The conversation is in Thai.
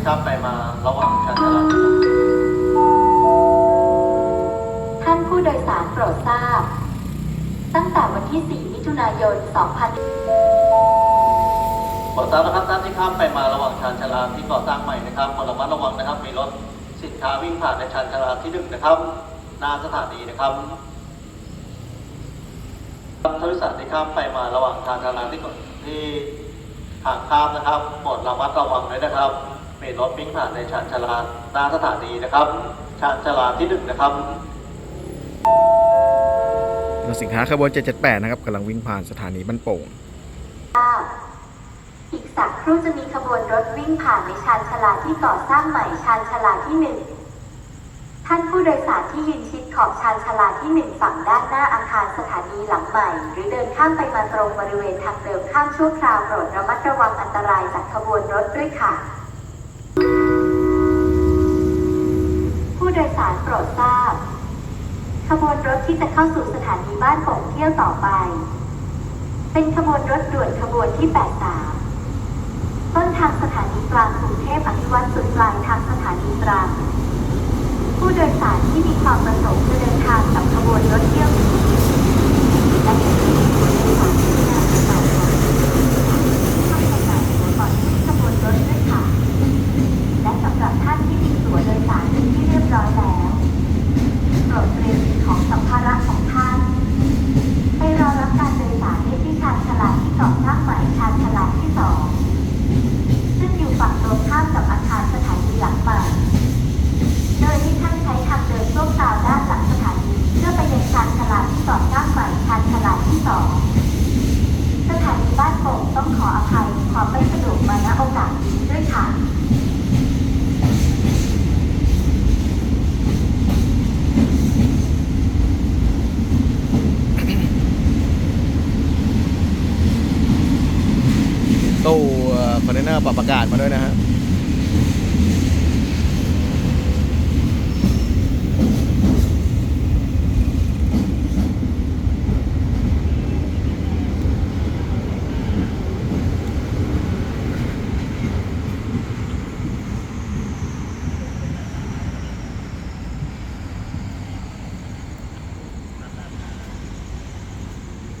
ท่ข้ามไปมาระหว่างการจราจท่านผู้โดยสารโปรดทราบ ตั้งแต่วันที่ 4 มิถุนายน 2000โปรดทราบนะครับท่านที่ข้ามไปมาระหว่างชานชาลาที่ก่อสร้างใหม่นะครับระมัดระวังนะครับ มีรถสินค้าวิ่งผ่านในชานชาลาที่หนึ่งนะครับหน้าสถานีนะครับท่านผู้โดยสารที่ข้ามไปมาระหว่างชานชาลาที่ก่อที่ห่างข้ามนะครับโปรดระมัดระวังด้วยนะครับ มีรถวิ่งผ่านในชานชาลาหน้าสถานีนะครับ ชานชาลาที่หนึ่งนะครับรถสินค้าขบวน 778 นะครับกำลังวิ่งผ่านสถานีบ้านโป่ง อีกสักครู่จะมีขบวนรถวิ่งผ่านในชานชาลาที่ก่อสร้างใหม่ชานชาลาที่หนึ่งท่านผู้โดยสารที่ยืนชิดขอบชานชาลาที่หนึ่งฝั่งด้านหน้าอาคารสถานีหลังใหม่ หรือเดินข้ามไปมาตรงบริเวณทางเดินข้ามชั่วคราวโปรดระมัดระวังอันตรายจากขบวนรถด้วยค่ะ ขบวนรถที่จะเข้าสู่สถานีบ้านโป่งเที่ยวต่อไป เป็นขบวนรถด่วนขบวนที่ 83 ต้นทางสถานีกลางกรุงเทพอภิวัตสุดปลายทางสถานีตรังผู้โดยสารที่มีความประสงค์จะเดินทางกับขบวนรถเที่ยวนี้และจะมีผู้โดยสารที่น่าสนใจท่านประกาศตัวก่อนขึ้นขบวนรถด้วยค่ะ และสำหรับท่านที่มีตั๋วโดยสารเป็นที่เรียบร้อยแล้ว โปรดเตรียมสิ่งของสัมภาระของท่าน ไปรอรับการโดยสารได้ที่ชานชาลาที่ก่อสร้างใหม่ชานชาลาที่สองซึ่งอยู่ฝั่งตรงข้ามกับอาคารสถานีหลังใหม่ โดยที่ท่านใช้ทางเดินชั่วคราวด้านหลังสถานีเพื่อไปยังชานชาลาที่ก่อสร้างใหม่ชานชาลาที่สองสถานีบ้านโป่งต้องขออภัยความไม่สะดวกมาณโอกาสนี้ด้วยค่ะ ตู้ คอนเทนเนอร์ปรับอากาศมาด้วยนะฮะ